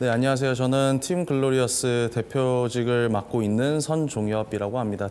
네, 안녕하세요. 저는 팀 글로리어스 대표직을 맡고 있는 선종엽이라고 합니다.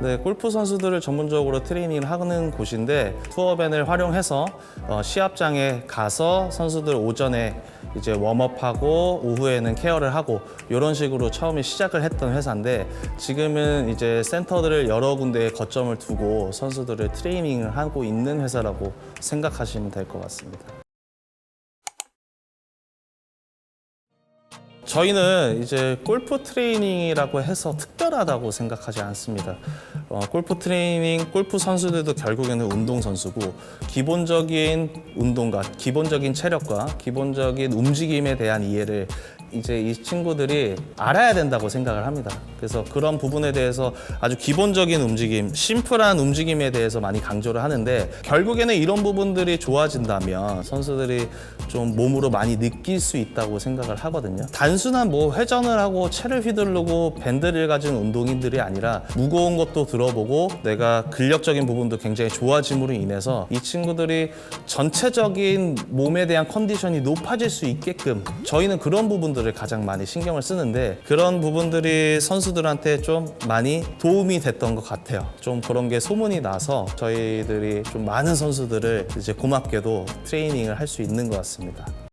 네, 골프 선수들을 전문적으로 트레이닝을 하는 곳인데 투어밴을 활용해서 어, 시합장에 가서 선수들 오전에 이제 웜업하고 오후에는 케어를 하고 이런 식으로 처음에 시작을 했던 회사인데 지금은 이제 센터들을 여러 군데에 거점을 두고 선수들을 트레이닝을 하고 있는 회사라고 생각하시면 될 것 같습니다. 저희는 이제 골프 트레이닝이라고 해서 특별하다고 생각하지 않습니다. 어, 골프 트레이닝, 골프 선수들도 결국에는 운동 선수고 기본적인 운동과 기본적인 체력과 기본적인 움직임에 대한 이해를 이제 이 친구들이 알아야 된다고 생각을 합니다. 그래서 그런 부분에 대해서 아주 기본적인 움직임, 심플한 움직임에 대해서 많이 강조를 하는데 결국에는 이런 부분들이 좋아진다면 선수들이 좀 몸으로 많이 느낄 수 있다고 생각을 하거든요. 단순한 뭐 회전을 하고 채를 휘두르고 밴드를 가진 운동인들이 아니라 무거운 것도 들어보고 내가 근력적인 부분도 굉장히 좋아짐으로 인해서 이 친구들이 전체적인 몸에 대한 컨디션이 높아질 수 있게끔 저희는 그런 부분들 을 가장 많이 신경을 쓰는데 그런 부분들이 선수들한테 좀 많이 도움이 됐던 것 같아요. 좀 그런 게 소문이 나서 저희들이 좀 많은 선수들을 이제 고맙게도 트레이닝을 할 수 있는 것 같습니다.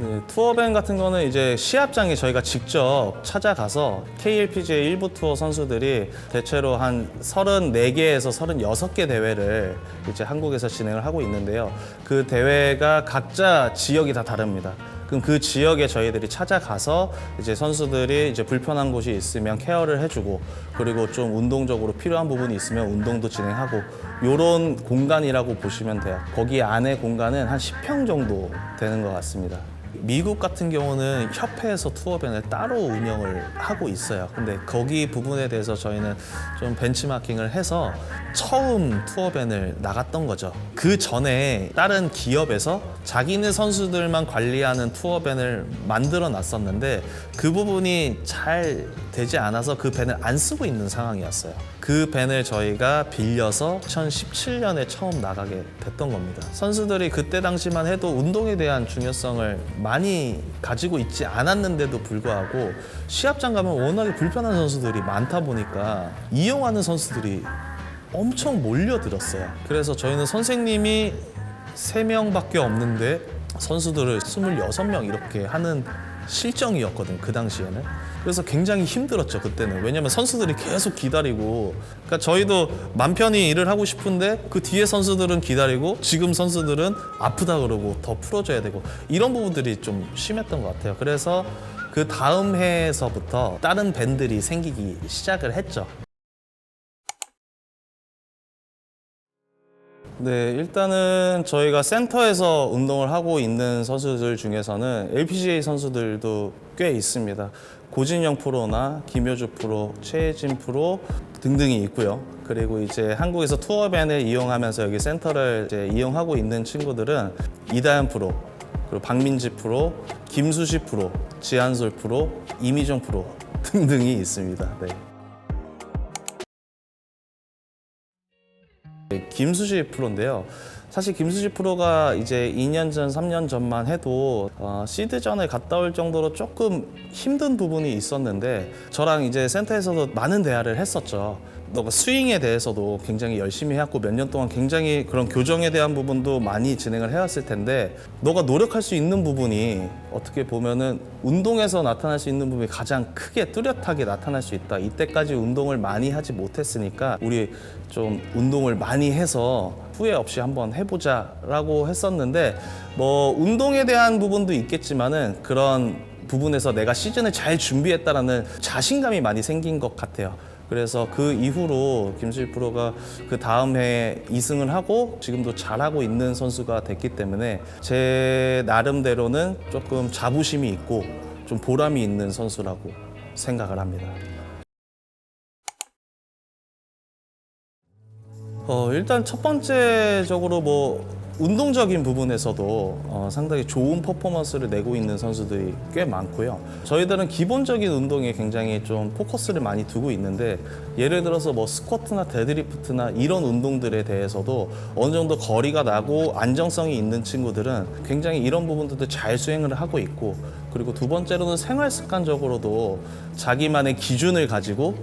그 투어밴 같은 거는 이제 시합장에 저희가 직접 찾아가서 KLPGA 일부 투어 선수들이 대체로 한 34개에서 36개 대회를 이제 한국에서 진행을 하고 있는데요. 그 대회가 각자 지역이 다 다릅니다. 그럼 그 지역에 저희들이 찾아가서 이제 선수들이 이제 불편한 곳이 있으면 케어를 해주고 그리고 좀 운동적으로 필요한 부분이 있으면 운동도 진행하고 요런 공간이라고 보시면 돼요. 거기 안에 공간은 한 10평 정도 되는 것 같습니다. 미국 같은 경우는 협회에서 투어밴을 따로 운영을 하고 있어요. 근데 거기 부분에 대해서 저희는 좀 벤치마킹을 해서 처음 투어밴을 나갔던 거죠. 그 전에 다른 기업에서 자기네 선수들만 관리하는 투어밴을 만들어 놨었는데 그 부분이 잘 되지 않아서 그 밴을 안 쓰고 있는 상황이었어요. 그 밴을 저희가 빌려서 2017년에 처음 나가게 됐던 겁니다. 선수들이 그때 당시만 해도 운동에 대한 중요성을 많이 가지고 있지 않았는데도 불구하고 시합장 가면 워낙에 불편한 선수들이 많다 보니까 이용하는 선수들이 엄청 몰려들었어요. 그래서 저희는 선생님이 세명밖에 없는데 선수들을 26명 이렇게 하는 실정이었거든, 그 당시에는. 그래서 굉장히 힘들었죠, 그때는. 왜냐면 선수들이 계속 기다리고. 그러니까 저희도 맘 편히 일을 하고 싶은데 그 뒤에 선수들은 기다리고 지금 선수들은 아프다 그러고 더 풀어줘야 되고 이런 부분들이 좀 심했던 것 같아요. 그래서 그 다음 해에서부터 다른 밴들이 생기기 시작을 했죠. 네, 일단은 저희가 센터에서 운동을 하고 있는 선수들 중에서는 LPGA 선수들도 꽤 있습니다. 고진영 프로나 김효주 프로, 최혜진 프로 등등이 있고요. 그리고 이제 한국에서 투어밴을 이용하면서 여기 센터를 이제 이용하고 있는 친구들은 이다현 프로, 그리고 박민지 프로, 김수시 프로, 지한솔 프로, 이미정 프로 등등이 있습니다. 네. 김수지 프로인데요. 사실 김수지 프로가 이제 2년 전, 3년 전만 해도 어, 시드전에 갔다 올 정도로 조금 힘든 부분이 있었는데 저랑 이제 센터에서도 많은 대화를 했었죠. 너가 스윙에 대해서도 굉장히 열심히 해왔고 몇 년 동안 굉장히 그런 교정에 대한 부분도 많이 진행을 해왔을 텐데 너가 노력할 수 있는 부분이 어떻게 보면은 운동에서 나타날 수 있는 부분이 가장 크게 뚜렷하게 나타날 수 있다. 이때까지 운동을 많이 하지 못했으니까 우리 좀 운동을 많이 해서 후회 없이 한번 해보자라고 했었는데 뭐 운동에 대한 부분도 있겠지만은 그런 부분에서 내가 시즌을 잘 준비했다라는 자신감이 많이 생긴 것 같아요. 그래서 그 이후로 김수일 프로가 그 다음 해에 2승을 하고 지금도 잘하고 있는 선수가 됐기 때문에 제 나름대로는 조금 자부심이 있고 좀 보람이 있는 선수라고 생각을 합니다. 어, 일단 첫 번째적으로 뭐 운동적인 부분에서도 어, 상당히 좋은 퍼포먼스를 내고 있는 선수들이 꽤 많고요. 저희들은 기본적인 운동에 굉장히 좀 포커스를 많이 두고 있는데 예를 들어서 뭐 스쿼트나 데드리프트나 이런 운동들에 대해서도 어느 정도 거리가 나고 안정성이 있는 친구들은 굉장히 이런 부분들도 잘 수행을 하고 있고 그리고 두 번째로는 생활 습관적으로도 자기만의 기준을 가지고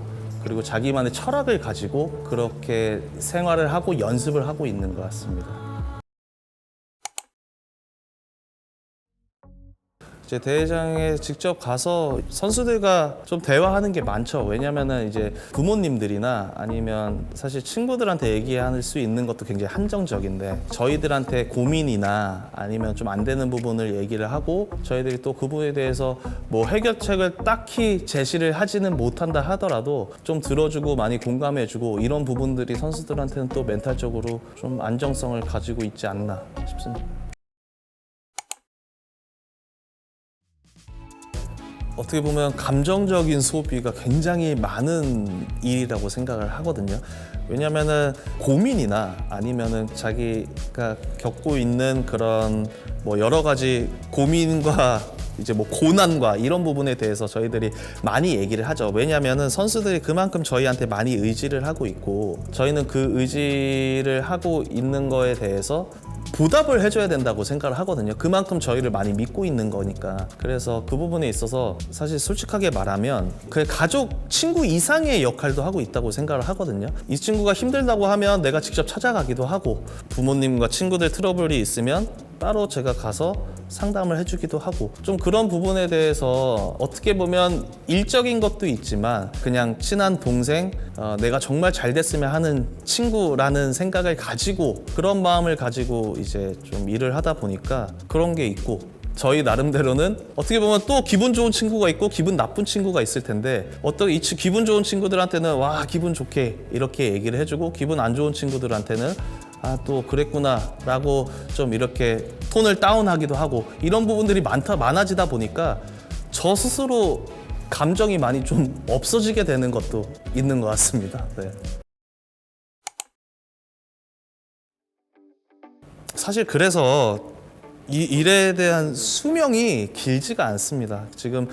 그리고 자기만의 철학을 가지고 그렇게 생활을 하고 연습을 하고 있는 것 같습니다. 이제 대회장에 직접 가서 선수들과 좀 대화하는 게 많죠. 왜냐면은 이제 부모님들이나 아니면 사실 친구들한테 얘기할 수 있는 것도 굉장히 한정적인데 저희들한테 고민이나 아니면 좀 안 되는 부분을 얘기를 하고 저희들이 또 그 부분에 대해서 뭐 해결책을 딱히 제시를 하지는 못한다 하더라도 좀 들어주고 많이 공감해주고 이런 부분들이 선수들한테는 또 멘탈적으로 좀 안정성을 가지고 있지 않나 싶습니다. 어떻게 보면 감정적인 소비가 굉장히 많은 일이라고 생각을 하거든요. 왜냐면은 고민이나 아니면은 자기가 겪고 있는 그런 뭐 여러 가지 고민과 이제 뭐 고난과 이런 부분에 대해서 저희들이 많이 얘기를 하죠. 왜냐면은 선수들이 그만큼 저희한테 많이 의지를 하고 있고 저희는 그 의지를 하고 있는 거에 대해서 보답을 해줘야 된다고 생각을 하거든요. 그만큼 저희를 많이 믿고 있는 거니까. 그래서 그 부분에 있어서 사실 솔직하게 말하면 그 가족, 친구 이상의 역할도 하고 있다고 생각을 하거든요. 이 친구가 힘들다고 하면 내가 직접 찾아가기도 하고 부모님과 친구들 트러블이 있으면 따로 제가 가서 상담을 해주기도 하고 좀 그런 부분에 대해서 어떻게 보면 일적인 것도 있지만 그냥 친한 동생 어, 내가 정말 잘 됐으면 하는 친구라는 생각을 가지고 그런 마음을 가지고 이제 좀 일을 하다 보니까 그런 게 있고 저희 나름대로는 어떻게 보면 또 기분 좋은 친구가 있고 기분 나쁜 친구가 있을 텐데 어떤 이 치- 기분 좋은 친구들한테는 와 기분 좋게 이렇게 얘기를 해주고 기분 안 좋은 친구들한테는 아 또 그랬구나라고 좀 이렇게 톤을 다운하기도 하고 이런 부분들이 많다 많아지다 보니까 저 스스로 감정이 많이 좀 없어지게 되는 것도 있는 것 같습니다. 네. 사실 그래서 이 일에 대한 수명이 길지가 않습니다. 지금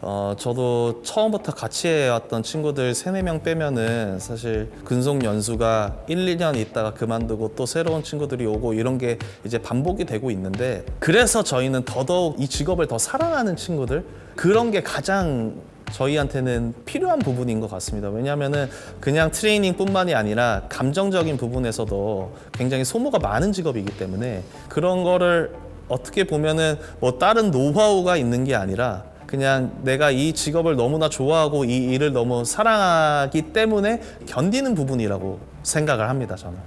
어, 저도 처음부터 같이 해왔던 친구들 세네 명 빼면은 사실 근속 연수가 1, 2년 있다가 그만두고 또 새로운 친구들이 오고 이런 게 이제 반복이 되고 있는데 그래서 저희는 더더욱 이 직업을 더 사랑하는 친구들 그런 게 가장 저희한테는 필요한 부분인 것 같습니다. 왜냐하면은 그냥 트레이닝뿐만이 아니라 감정적인 부분에서도 굉장히 소모가 많은 직업이기 때문에 그런 거를 어떻게 보면은 뭐 다른 노하우가 있는 게 아니라 그냥 내가 이 직업을 너무나 좋아하고 이 일을 너무 사랑하기 때문에 견디는 부분이라고 생각을 합니다. 저는.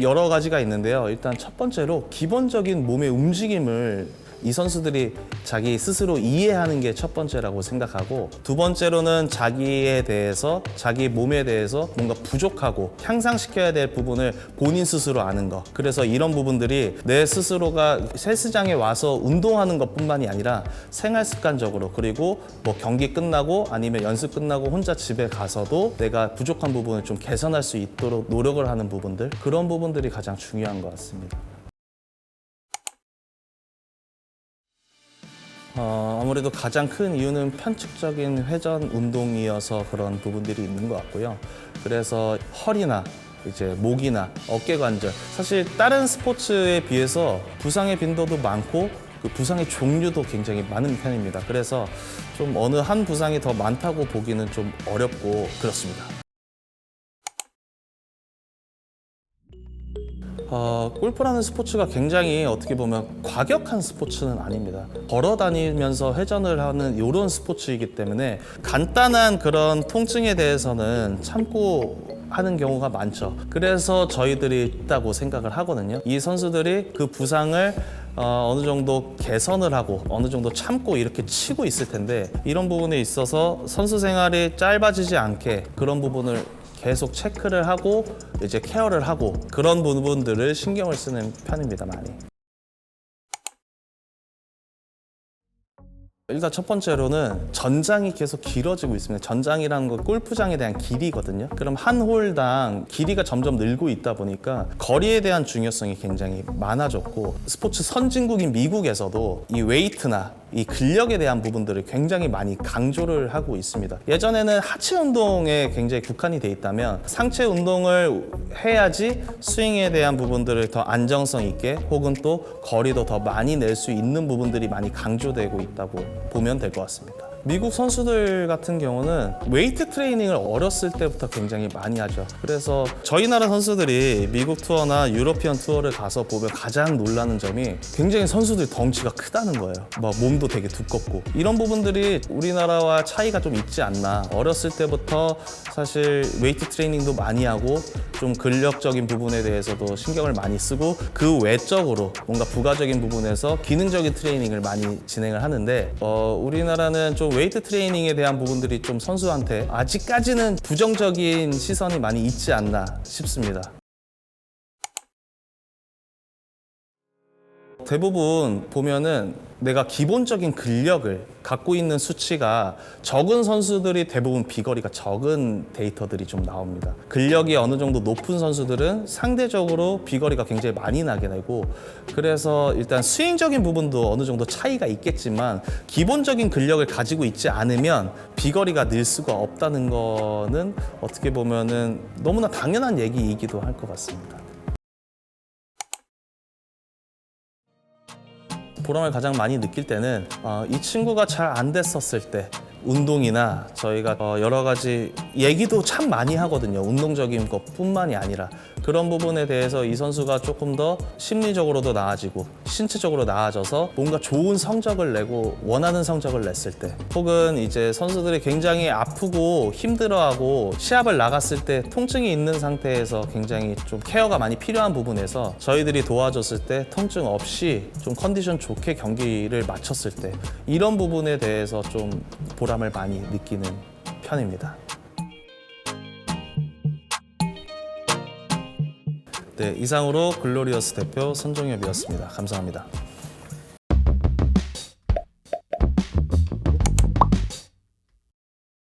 여러 가지가 있는데요. 일단 첫 번째로 기본적인 몸의 움직임을 이 선수들이 자기 스스로 이해하는 게 첫 번째라고 생각하고 두 번째로는 자기에 대해서 자기 몸에 대해서 뭔가 부족하고 향상시켜야 될 부분을 본인 스스로 아는 거 그래서 이런 부분들이 내 스스로가 헬스장에 와서 운동하는 것뿐만이 아니라 생활 습관적으로 그리고 뭐 경기 끝나고 아니면 연습 끝나고 혼자 집에 가서도 내가 부족한 부분을 좀 개선할 수 있도록 노력을 하는 부분들 그런 부분들이 가장 중요한 것 같습니다. 어, 아무래도 가장 큰 이유는 편측적인 회전 운동이어서 그런 부분들이 있는 것 같고요. 그래서 허리나 이제 목이나 어깨 관절 사실 다른 스포츠에 비해서 부상의 빈도도 많고 그 부상의 종류도 굉장히 많은 편입니다. 그래서 좀 어느 한 부상이 더 많다고 보기는 좀 어렵고 그렇습니다. 어, 골프라는 스포츠가 굉장히 어떻게 보면 과격한 스포츠는 아닙니다. 걸어 다니면서 회전을 하는 이런 스포츠이기 때문에 간단한 그런 통증에 대해서는 참고 하는 경우가 많죠. 그래서 저희들이 있다고 생각을 하거든요. 이 선수들이 그 부상을 어, 어느 정도 개선을 하고 어느 정도 참고 이렇게 치고 있을 텐데 이런 부분에 있어서 선수 생활이 짧아지지 않게 그런 부분을 계속 체크를 하고 이제 케어를 하고 그런 부분들을 신경을 쓰는 편입니다 많이. 일단 첫 번째로는 전장이 계속 길어지고 있습니다. 전장이라는 건 골프장에 대한 길이거든요. 그럼 한 홀당 길이가 점점 늘고 있다 보니까 거리에 대한 중요성이 굉장히 많아졌고 스포츠 선진국인 미국에서도 이 웨이트나 이 근력에 대한 부분들을 굉장히 많이 강조를 하고 있습니다. 예전에는 하체 운동에 굉장히 국한이 돼 있다면 상체 운동을 해야지 스윙에 대한 부분들을 더 안정성 있게 혹은 또 거리도 더 많이 낼 수 있는 부분들이 많이 강조되고 있다고 보면 될 것 같습니다. 미국 선수들 같은 경우는 웨이트 트레이닝을 어렸을 때부터 굉장히 많이 하죠. 그래서 저희 나라 선수들이 미국 투어나 유러피언 투어를 가서 보면 가장 놀라는 점이 굉장히 선수들 덩치가 크다는 거예요. 막 몸도 되게 두껍고 이런 부분들이 우리나라와 차이가 좀 있지 않나. 어렸을 때부터 사실 웨이트 트레이닝도 많이 하고 좀 근력적인 부분에 대해서도 신경을 많이 쓰고 그 외적으로 뭔가 부가적인 부분에서 기능적인 트레이닝을 많이 진행을 하는데 어, 우리나라는 좀 웨이트 트레이닝에 대한 부분들이 좀 선수한테 아직까지는 부정적인 시선이 많이 있지 않나 싶습니다. 대부분 보면은 내가 기본적인 근력을 갖고 있는 수치가 적은 선수들이 대부분 비거리가 적은 데이터들이 좀 나옵니다. 근력이 어느 정도 높은 선수들은 상대적으로 비거리가 굉장히 많이 나게 되고 그래서 일단 스윙적인 부분도 어느 정도 차이가 있겠지만 기본적인 근력을 가지고 있지 않으면 비거리가 늘 수가 없다는 거는 어떻게 보면은 너무나 당연한 얘기이기도 할 것 같습니다. 보람을 가장 많이 느낄 때는 어, 이 친구가 잘 안 됐었을 때 운동이나 저희가 어, 여러 가지 얘기도 참 많이 하거든요. 운동적인 것뿐만이 아니라 그런 부분에 대해서 이 선수가 조금 더 심리적으로도 나아지고 신체적으로 나아져서 뭔가 좋은 성적을 내고 원하는 성적을 냈을 때 혹은 이제 선수들이 굉장히 아프고 힘들어하고 시합을 나갔을 때 통증이 있는 상태에서 굉장히 좀 케어가 많이 필요한 부분에서 저희들이 도와줬을 때 통증 없이 좀 컨디션 좋게 경기를 마쳤을 때 이런 부분에 대해서 좀 보람을 많이 느끼는 편입니다. 네, 이상으로 글로리어스 대표 선종엽이었습니다. 감사합니다.